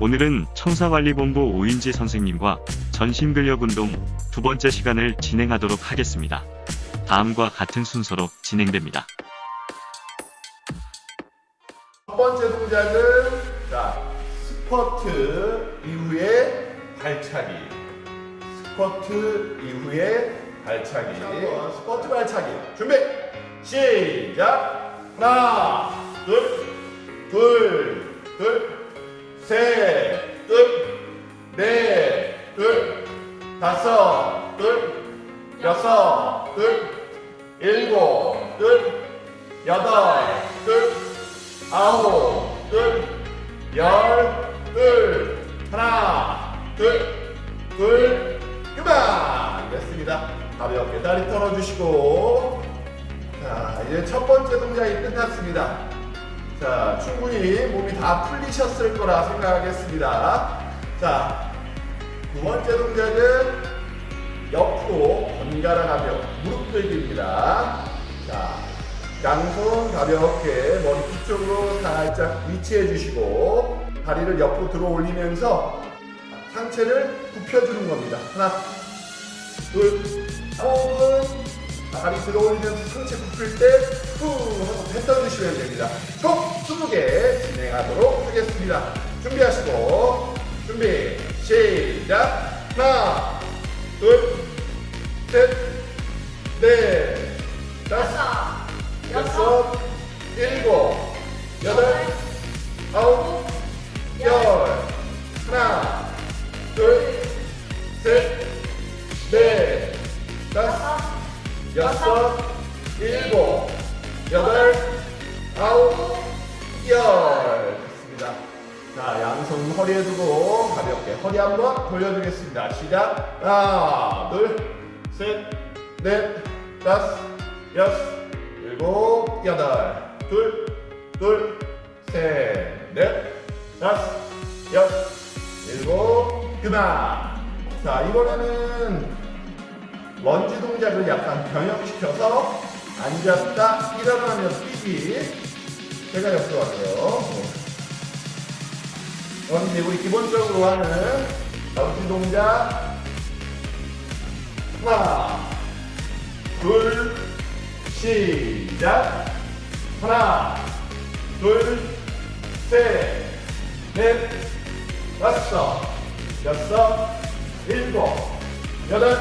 오늘은 청사관리본부 오인지 선생님과 전신근력운동 두 번째 시간을 진행하도록 하겠습니다. 다음과 같은 순서로 진행됩니다. 첫 번째 동작은 자 스쿼트 이후에 발차기. 스쿼트 이후에 발차기. 스쿼트 발차기. 준비! 시작! 하나 둘 둘 둘 셋 둘 넷 둘 다섯 둘 여섯 둘 일곱 둘 여덟 둘 아홉, 둘, 열, 둘, 하나, 둘, 둘, 그만! 됐습니다. 가볍게 다리 털어주시고. 자, 이제 첫 번째 동작이 끝났습니다. 자, 충분히 몸이 다 풀리셨을 거라 생각하겠습니다. 자, 두 번째 동작은 옆으로 번갈아 가며 무릎 들기입니다. 자, 양손 가볍게 머리 뒤쪽으로 살짝 위치해 주시고 다리를 옆으로 들어 올리면서 상체를 굽혀주는 겁니다. 하나, 둘, 호흡은 다리 들어 올리면서 상체 굽힐 때후 하고 뱉어주시면 됩니다. 총 20개 진행하도록 하겠습니다. 준비하시고 준비 시작 하나, 둘, 셋, 넷, 다섯. 여섯, 일곱, 두고 가볍게 허리 한번 돌려주겠습니다. 시작. 하나, 둘, 셋, 넷, 다섯, 여섯, 일곱, 여덟, 둘, 둘, 셋, 넷, 다섯, 여섯, 일곱, 그만. 자, 이번에는 런지 동작을 약간 변형시켜서 앉았다 일어나면 뛰기. 제가 옆으로 할게요. 런지 우리 기본적으로 하는 런지 동작. 하나, 둘, 시작. 하나, 둘, 셋, 넷, 다섯, 여섯, 일곱, 여덟,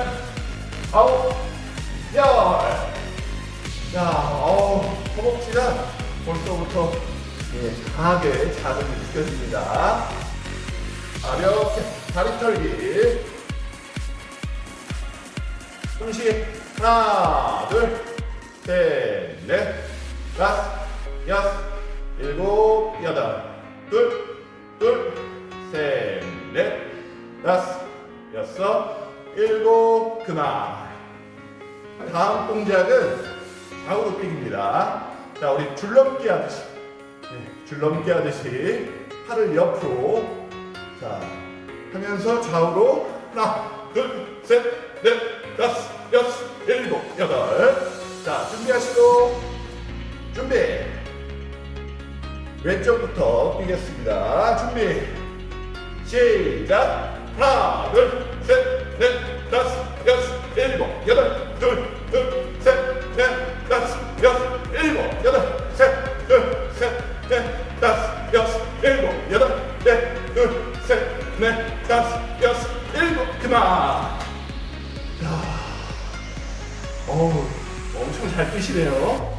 아홉, 열. 야, 어우, 허벅지가 벌써부터 예, 강하게 자극이 느껴집니다. 가볍게 다리 털기. 숨쉬기. 하나, 둘, 셋, 넷, 다섯, 여섯, 일곱, 여덟, 둘, 둘, 셋, 넷, 다섯, 여섯, 일곱, 그만. 다음 동작은 좌우로 뛰기입니다. 자, 우리 줄넘기 하듯이, 네, 줄넘기 하듯이 팔을 옆으로, 자, 하면서 좌우로 하나, 둘, 셋, 넷, 다섯, 여섯, 일곱, 여덟. 자, 준비하시고, 준비. 왼쪽부터 뛰겠습니다. 준비. 시작. 하나, 둘, 셋, 넷, 여섯, 일곱, 여덟, 넷, 둘, 셋, 넷, 다섯, 여섯, 일곱, 그만. 어우, 엄청 잘 뛰시네요.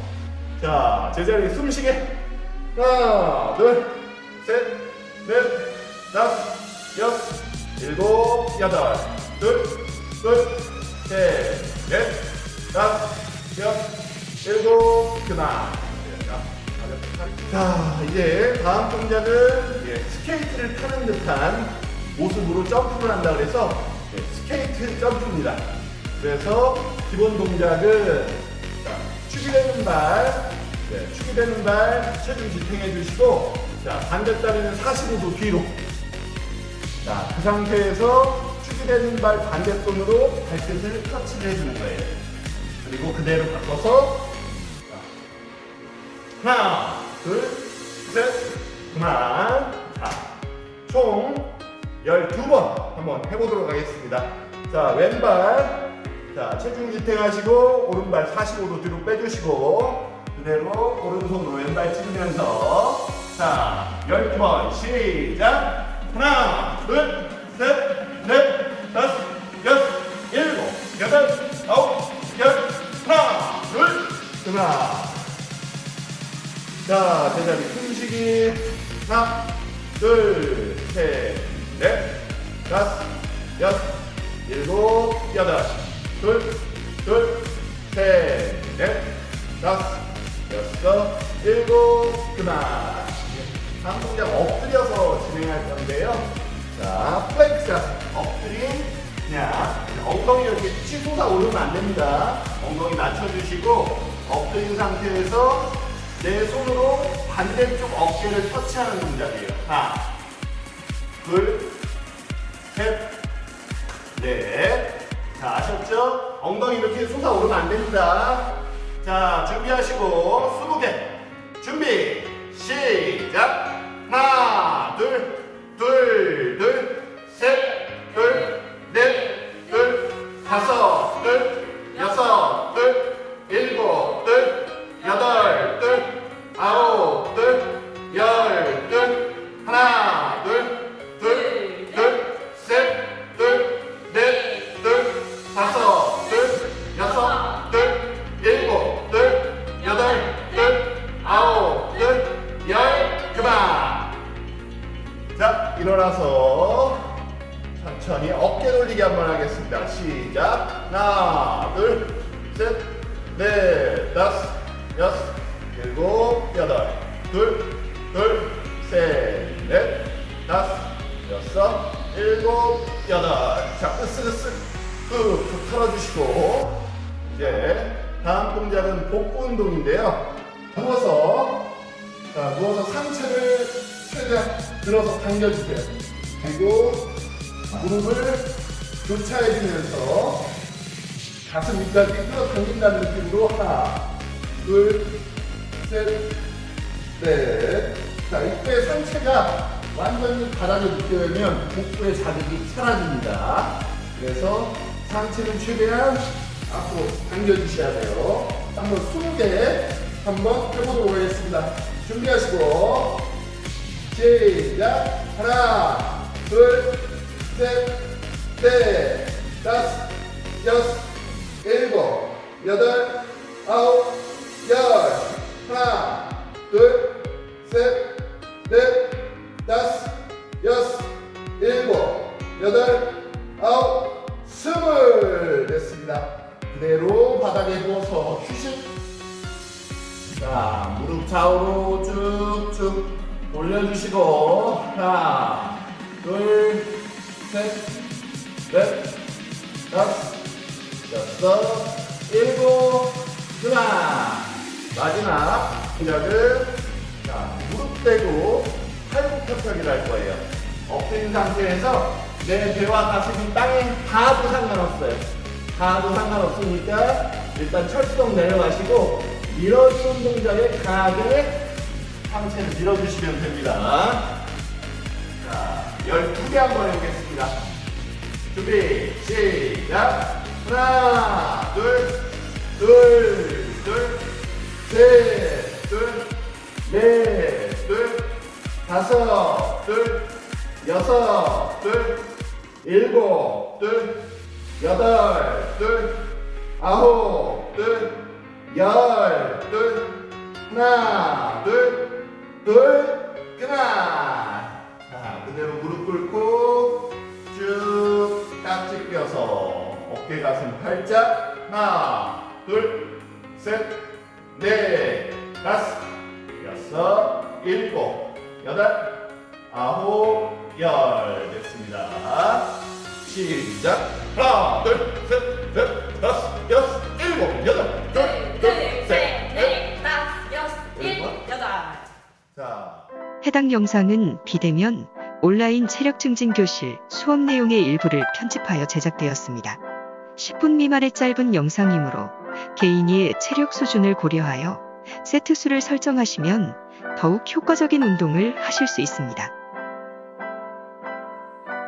자, 제자리 숨쉬게. 하나, 둘, 셋, 넷, 다섯, 여섯, 일곱, 여덟, 둘, 둘, 셋, 넷, 다섯, 여섯, 일곱, 그만. 자, 이제 다음 동작은 예, 스케이트를 타는 듯한 모습으로 점프를 한다 그래서 예, 스케이트 점프입니다. 그래서 기본 동작은 자, 축이 되는 발, 네, 축이 되는 발 체중 지탱해 주시고 자, 반대다리는 45도 뒤로 자, 그 상태에서 축이 되는 발 반대손으로 발끝을 터치를 해주는 거예요. 그리고 그대로 바꿔서 자, 하나, 둘, 셋, 그만. 자, 총 12번 한번 해보도록 하겠습니다. 자, 왼발. 자, 체중 지탱하시고, 오른발 45도 뒤로 빼주시고, 그대로 오른손으로 왼발 찌르면서, 자, 12번 시작. 하나, 둘, 그만. 다음 동작 엎드려서 진행할 건데요. 자, 플렉스, 엎드림, 그냥 엉덩이 이렇게 치솟아 오르면 안 됩니다. 엉덩이 낮춰주시고, 엎드린 상태에서 내 손으로 반대쪽 어깨를 터치하는 동작이에요. 하나, 둘, 셋, 넷. 자, 아셨죠? 엉덩이 이렇게 솟아 오르면 안 됩니다. 자, 준비하시고, 20개. 준비, 시작. 하나, 둘, 둘, 여섯, 일곱, 여덟, 둘, 둘, 셋, 넷, 다섯, 여섯, 일곱, 여덟. 자, 으쓱으쓱 후 털어주시고 이제 다음 동작은 복부 운동인데요. 누워서 자, 누워서 상체를 최대한 들어서 당겨주세요. 그리고 무릎을 교차해주면서 가슴 밑까지 끌어당긴다는 느낌으로 하나, 둘, 셋, 넷. 자, 이때 상체가 완전히 바닥에 묶여있으면 복부의 자극이 사라집니다. 그래서 상체는 최대한 앞으로 당겨주셔야 돼요. 한번 20개 한번 해보도록 하겠습니다. 준비하시고 시작 하나 둘 셋 넷 다섯 여섯 일곱 여덟 아홉 열 하나 둘셋넷 다섯 여섯 일곱 여덟 아홉 스물 됐습니다. 그대로 바닥에 누워서 휴식. 자, 무릎 좌우로 쭉쭉 올려주시고. 하나, 둘, 셋, 넷, 다섯, 여섯, 일곱, 그만. 마지막 동작은 자, 무릎 대고 팔굽혀펴기를 할 거예요. 엎드린 상태에서 내 배와 가슴이 땅에 닿아도 상관없어요. 닿아도 상관없으니까 일단 철수동 내려가시고 밀어주는 동작에 강하게 상체를 밀어주시면 됩니다. 자, 12개 한번 해보겠습니다. 준비, 시작. 하나, 둘, 둘, 다섯, 둘, 여섯, 둘, 일곱, 둘, 여덟, 둘, 아홉, 둘, 열, 둘, 하나, 둘, 둘, 그만. 자, 그대로 무릎 꿇고 쭉 깍지 껴서 어깨 가슴 팔짝 하나, 둘, 셋, 넷, 다섯, 여섯, 일곱, 여덟, 아홉, 열 됐습니다. 시작. 하나, 둘, 셋, 넷, 다섯, 여섯, 일곱, 여덟, 둘, 둘, 셋, 넷. 넷, 다섯, 여섯, 일곱, 여덟. 자, 해당 영상은 비대면 온라인 체력 증진 교실 수업 내용의 일부를 편집하여 제작되었습니다. 10분 미만의 짧은 영상이므로 개인이 체력 수준을 고려하여 세트 수를 설정하시면 더욱 효과적인 운동을 하실 수 있습니다.